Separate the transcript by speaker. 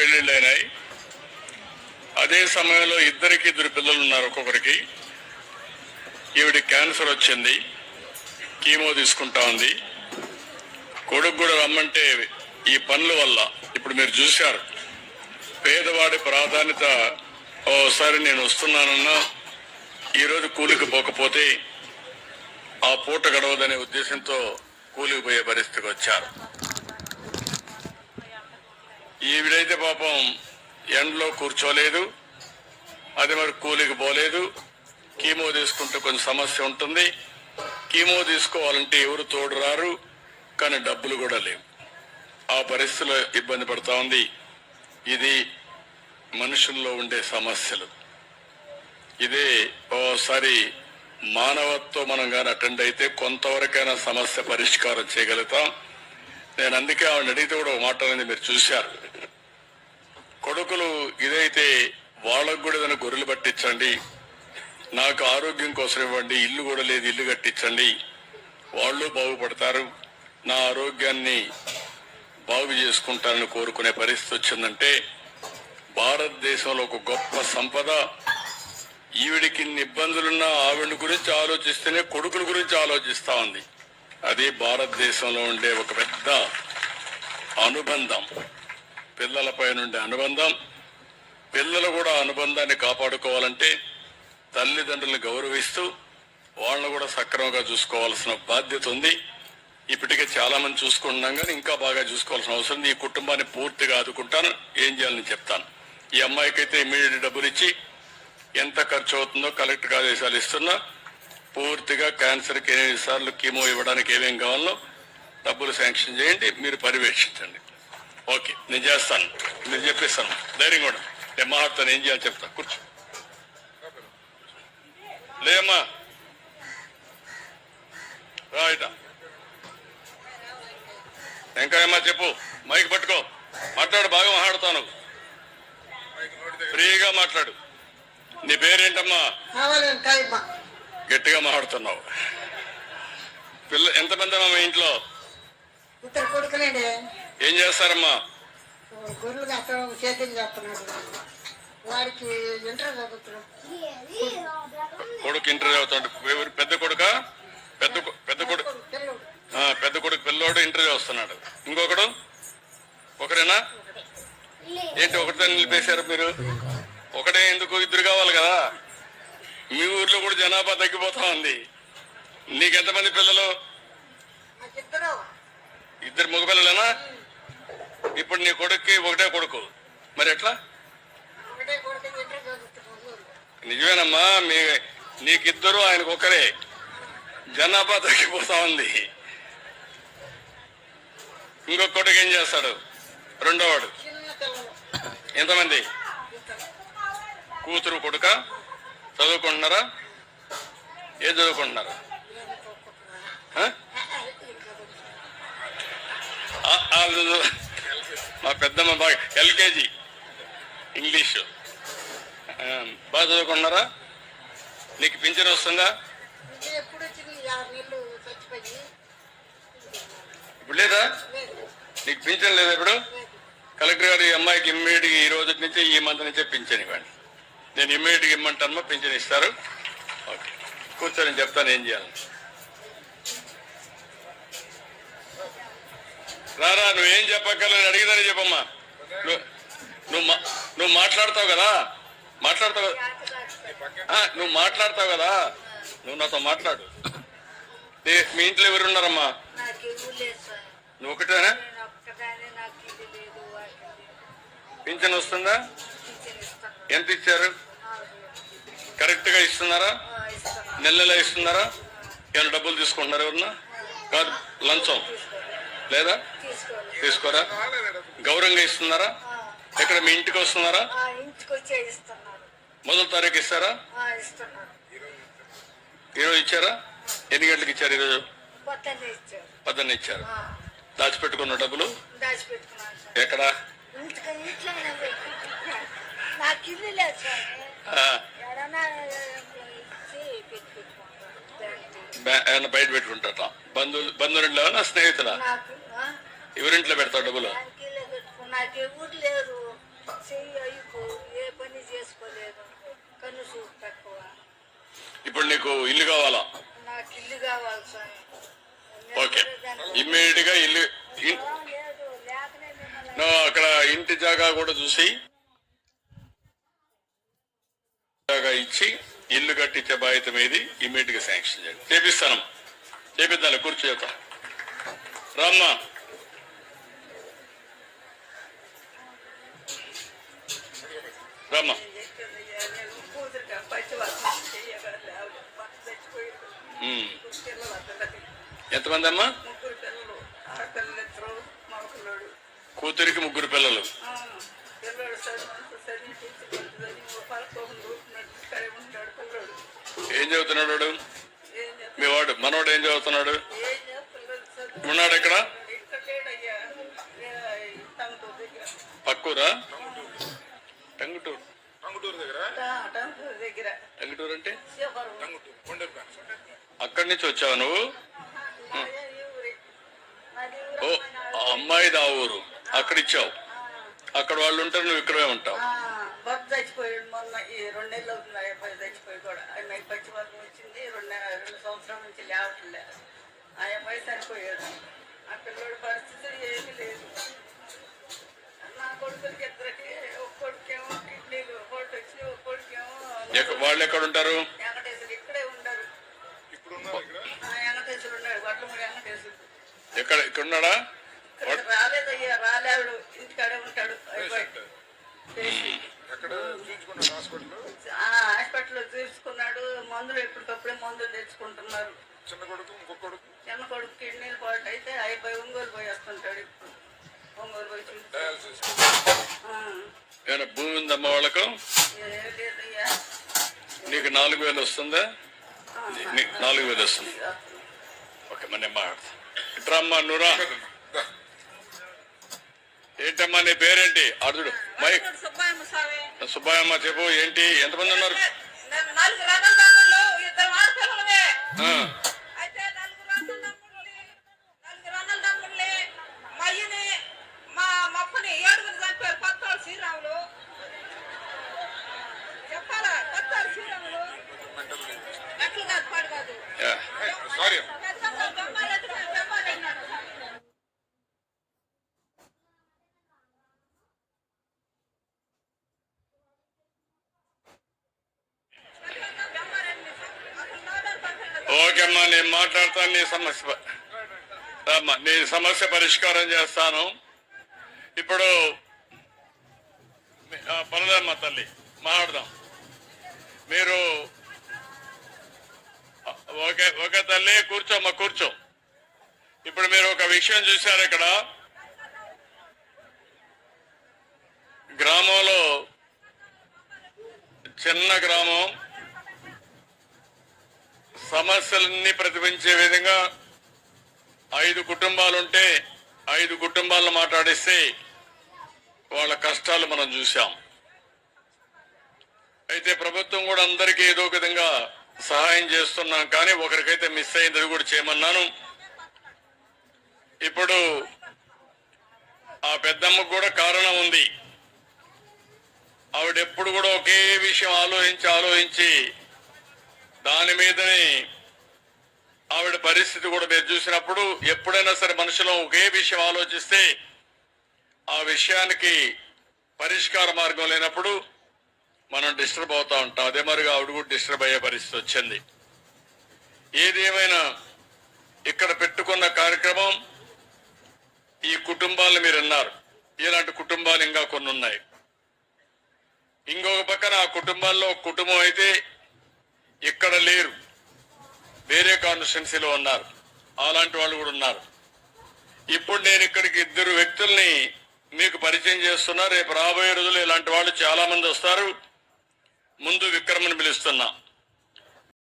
Speaker 1: పెళ్ళిళ్ళు అయినాయి అదే సమయంలో ఇద్దరికి ఇద్దరు పిల్లలు ఉన్నారు ఒక్కొక్కరికి. ఈవిడ క్యాన్సర్ వచ్చింది. కీమో తీసుకుంటా ఉంది. కొడుకు కూడా రమ్మంటే ఈ పనుల వల్ల ఇప్పుడు మీరు చూశారు. పేదవాడి ప్రాధాన్యత ఓసారి నేను వస్తున్నానన్నా ఈరోజు కూలికి పోకపోతే ఆ పూట గడవదనే ఉద్దేశంతో కూలికి పోయే పరిస్థితికి వచ్చారు. ఈవిడైతే పాపం ఎండలో కూర్చోలేదు. అది మరి కూలికి పోలేదు. కీమో తీసుకుంటే కొంచెం సమస్య ఉంటుంది. కీమో తీసుకోవాలంటే ఎవరు తోడు రారు కానీ డబ్బులు కూడా లేవు. ఆ పరిస్థితిలో ఇబ్బంది పడతా ఉంది. ఇది మనుషుల్లో ఉండే సమస్యలు. ఇదే ఓసారి మానవత్వం మనం కానీ అటెండ్ అయితే కొంతవరకైనా సమస్య పరిష్కారం చేయగలుగుతాం. నేను అందుకే ఆవిడ అడిగితే కూడా ఒక మాట అనేది మీరు చూశారు. కొడుకులు ఇదైతే వాళ్ళకు కూడా ఏదైనా గొర్రెలు పట్టించండి. నాకు ఆరోగ్యం కోసం ఇవ్వండి ఇల్లు కూడా లేదు ఇల్లు కట్టించండి. వాళ్ళు బాగుపడతారు. నా ఆరోగ్యాన్ని బాగు చేసుకుంటారని కోరుకునే పరిస్థితి వచ్చిందంటే భారతదేశంలో ఒక గొప్ప సంపద. ఈవిడికి ఇన్ని ఇబ్బందులున్నా ఆవిడ గురించి ఆలోచిస్తేనే కొడుకుల గురించి ఆలోచిస్తా ఉంది. అది భారతదేశంలో ఉండే ఒక పెద్ద అనుబంధం. పిల్లలపై నుండి అనుబంధం పిల్లలు కూడా అనుబంధాన్ని కాపాడుకోవాలంటే తల్లిదండ్రులను గౌరవిస్తూ వాళ్ళను కూడా సక్రమంగా చూసుకోవాల్సిన బాధ్యత ఉంది. ఇప్పటికే చాలా మంది చూసుకుంటున్నాం కానీ ఇంకా బాగా చూసుకోవాల్సిన అవసరం ఉంది. ఈ కుటుంబాన్ని పూర్తిగా ఆదుకుంటాను. ఏం చేయాలని చెప్తాను. ఈ అమ్మాయికి అయితే ఇమీడియట్ డబ్బులు ఇచ్చి ఎంత ఖర్చు అవుతుందో కలెక్టర్ ఆదేశాలు ఇస్తున్నా. పూర్తిగా క్యాన్సర్కి ఎనిమిది సార్లు కీమో ఇవ్వడానికి ఏమేం కావాలో డబ్బులు శాంక్షన్ చేయండి. మీరు పర్యవేక్షించండి. ఓకే నేను చేస్తాను. మీరు చెప్పేస్తాను. ధైర్యం కూడా నేను మాట్లాడతాను ఏం చేయాలి చెప్తా. కూర్చో. లేమ్మా. రైటా వెంకయ్యమ్మ చెప్పు. మైక్ పట్టుకో. మాట్లాడు బాగా మాట్లాడుతాను. ఫ్రీగా మాట్లాడు. నీ పేరేంటమ్మా? గట్టిగా మాట్లాడుతున్నావు. పిల్ల ఎంతమంది అమ్మా ఇంట్లో?
Speaker 2: ఇద్దరు కొడుకులేండి.
Speaker 1: ఏం చేస్తారమ్మా?
Speaker 2: గొర్రెలు కట్టడం సేద్యం చేస్తున్నాడు వాడికి ఇంటర్ చదువుతున్నాడు.
Speaker 1: కొడుకు ఇంటర్ చదువుతాడు. పెద్ద కొడుక? పెద్ద పెద్ద కొడుకు పెద్ద కొడుకు పిల్లోడు ఇంటర్ చదువుతున్నాడు. ఇంకొకడు? ఒకరేనా ఏంటి ఒకటితో నిలిపేశారు మీరు? ఒకటే ఎందుకు? ఇద్దరు కావాలి కదా. మీ ఊర్లో కూడా జనాభా తగ్గిపోతా ఉంది. నీకెంతమంది పిల్లలు? ఇద్దరు మగపిల్లలేనా? ఇప్పుడు నీ కొడుక్కి ఒకటే కొడుకు. మరి ఎట్లా? నిజమేనమ్మా మీ నీకిద్దరు ఆయనకు ఒకరే జనాభా తగ్గిపోతా ఉంది. ఇంకొక కొడుకు ఏం చేస్తాడు? రెండోవాడు. ఎంతమంది? కూతురు కొడుక? చదువుకుంటున్నారా? ఏ చదువుకుంటున్నారు? వాళ్ళు మా పెద్దమ్మ బాగా ఎల్కేజీ ఇంగ్లీషు. బాగా చదువుకున్నారా నీకు పింఛన్ వస్తుందా? ఇప్పుడు లేదా? నీకు పింఛన్ లేదా ఇప్పుడు? కలెక్టర్ గారు ఈ అమ్మాయికి ఇమ్మీడియట్గా ఈ రోజు నుంచి ఈ మంత్ నుంచే పింఛన్ ఇవ్వండి. నేను ఇమ్మీడియట్గా ఇమ్మంటానమ్మా పింఛన్ ఇస్తారు. ఓకే. కూర్చొని చెప్తాను ఏం చేయాలి రారా నువ్వేం చెప్పక్కర్లేదు అడిగిందని చెప్పమ్మా. నువ్వు నువ్వు మాట్లాడతావు కదా? మాట్లాడతావు కదా? ఆ, నువ్వు మాట్లాడతావు కదా? నువ్వు నాతో మాట్లాడు. మీ ఇంట్లో ఎవరు ఉన్నారమ్మా? నువ్వు ఒకటేనా పింఛన్ వస్తుందా? ఎంత ఇచ్చారు? కరెక్ట్గా కరెక్ట్గా ఇస్తున్నారా? నెల నెల ఇస్తున్నారా? ఏమైనా డబ్బులు తీసుకుంటున్నారా ఎవరన్నా? కాదు లంచం. లేదా? తీసుకోరా గౌరవంగా ఇస్తున్నారా? ఎక్కడ మీ ఇంటికి వస్తున్నారా? మొదటి తారీఖు ఇస్తారా? ఈరోజు ఇచ్చారా? ఎన్ని గంటలకు ఇచ్చారు ఈరోజు?
Speaker 3: కొత్తనే ఇచ్చారు.
Speaker 1: పద్దెన్న ఇచ్చారు.
Speaker 3: ఆ,
Speaker 1: దాచిపెట్టుకున్న డబ్బులు? ఎక్కడ? బయట పెట్టుకుంటారా? బంధువులు బంధువులు స్నేహితులా? ఎవరింట్లో పెడతావు డబ్బులు? ఇప్పుడు నీకు ఇల్లు కావాలా? ఓకే. ఇమ్మీడియట్గా ఇల్లు అక్కడ ఇంటి జాగా కూడా చూసి జాగా ఇచ్చి ఇల్లు కట్టించే బాధ్యత మీద. ఇమ్మీడియట్గా శాంక్షన్ చేయండి. చేపిస్తాను. చేపిద్దాం కూర్చోక రామ్మా.
Speaker 2: చదివి పలకోకుండా ఊపినట్టు ఇక్కడే ఉంటాడు పిల్లడు
Speaker 1: ఏం చదువుతున్నాడు మీ వాడు మనవాడు ఏం చదువుతున్నాడు? ఉన్నాడు ఎక్కడ? పక్కూరా? టంగుటూరు
Speaker 4: టంగుటూరు దగ్గర?
Speaker 2: దగ్గర.
Speaker 1: టంగుటూరు అంటే?
Speaker 4: టంగుటూరు
Speaker 1: అక్కడి నుంచి వచ్చావు నువ్వు? ఓ అమ్మాయిది ఆ ఊరు. అక్కడ ఇచ్చావు. అక్కడ వాళ్ళు ఉంటారు నువ్వు ఇక్కడే ఉంటావు.
Speaker 2: ఆ, భర్త చచ్చిపోయాడు మొన్న ఈ రెండు నెలలు అవుతుంది ఆ అబ్బాయి చచ్చిపోయి కూడా. ఆయన పచ్చి వర్గం వచ్చింది రెండు రెండు సంవత్సరాల నుంచి లేవట్లే ఆ అబ్బాయి చనిపోయాడు ఆ పిల్లడి పరిస్థితి ఏమీ లేదు. నా కొడుకులకి ఇద్దరికి ఒక కొడుకేమో కిడ్నీలు ఒకటి వచ్చి ఒక కొడుకేమో
Speaker 1: ఎక్క- వాళ్ళు ఎక్కడ ఉంటారు?
Speaker 2: వెంకటేశ్వరు ఇక్కడే ఉండరు
Speaker 4: ఇప్పుడు ఉన్నారు ఇక్కడ?
Speaker 2: ఆ వెంకటేశ్వరు ఉన్నాడు వడ్లమూడి వెంకటేశ్వరు
Speaker 1: ఎక్కడ ఇక్కడ ఉన్నాడా
Speaker 2: హాస్పిటల్లో? చూసుకున్నాడు మందులు ఎప్పటికప్పుడే మందులు తెచ్చుకుంటున్నారు.
Speaker 4: చిన్న కొడుకు ఇంకొక కొడుకు?
Speaker 2: చిన్న కొడుకు కిడ్నీలు పాటు అయితే అయిపోయి ఒంగోలు పోయి వస్తుంటాడు ఇప్పుడు. ఒంగోలు పోయి చూసి
Speaker 1: భూమి ఉందమ్మా వాళ్ళకు? నీకు నాలుగు వేలు వస్తుందా? నీకు నాలుగు వేలు వస్తుంది. ఓకే మరి నేను మాట్లాడతా. ఇట్రమ్మా ఏంటమ్మా నీ పేరేంటి? అర్జుడు మైక్
Speaker 2: సుబ్బాయమ్మ
Speaker 1: చెప్పు ఏంటి? ఎంతమంది ఉన్నారు? అమ్మా నేను మాట్లాడతాను నీ సమస్య రామ్మా నీ సమస్య పరిష్కారం చేస్తాను. ఇప్పుడు పర్లేదమ్మా తల్లి మాట్లాడదాం. మీరు ఓకే ఓకే తల్లి కూర్చోమ్మా కూర్చో. ఇప్పుడు మీరు ఒక విషయం చూశారు ఇక్కడ. గ్రామంలో చిన్న గ్రామం సమస్యలన్నీ ప్రతిబింబించే విధంగా ఐదు కుటుంబాలుంటే ఐదు కుటుంబాలను మాట్లాడిస్తే వాళ్ళ కష్టాలు మనం చూసాం అయితే ప్రభుత్వం కూడా అందరికీ ఏదో ఒక విధంగా సహాయం చేస్తున్నాం కానీ ఒకరికైతే మిస్ అయింది కూడా చేయమన్నాను. ఇప్పుడు ఆ పెద్దమ్మకు కూడా కారణం ఉంది. ఆవిడెప్పుడు కూడా ఒకే విషయం ఆలోచించి ఆలోచించి దాని మీదనే ఆవిడ పరిస్థితి కూడా మీరు చూసినప్పుడు ఎప్పుడైనా సరే మనుషులు ఒకే విషయం ఆలోచిస్తే ఆ విషయానికి పరిష్కార మార్గం లేనప్పుడు మనం డిస్టర్బ్ అవుతా ఉంటాం. అదే మరిగా ఆవిడ కూడా డిస్టర్బ్ అయ్యే పరిస్థితి వచ్చింది. ఏదేమైనా ఇక్కడ పెట్టుకున్న కార్యక్రమం ఈ కుటుంబాలను మీరు అన్నారు. ఇలాంటి కుటుంబాలు ఇంకా కొన్ని ఉన్నాయి. ఇంకొక పక్కన ఆ కుటుంబాల్లో కుటుంబ అయితే ఇక్కడ లేరు వేరే కాన్స్టిట్యున్సీలో ఉన్నారు. అలాంటి వాళ్ళు కూడా ఉన్నారు. ఇప్పుడు నేను ఇక్కడికి ఇద్దరు వ్యక్తుల్ని మీకు పరిచయం చేస్తున్నా. రేపు రాబోయే రోజులు ఇలాంటి వాళ్ళు చాలా మంది వస్తారు. ముందు విక్రమని పిలుస్తున్నా.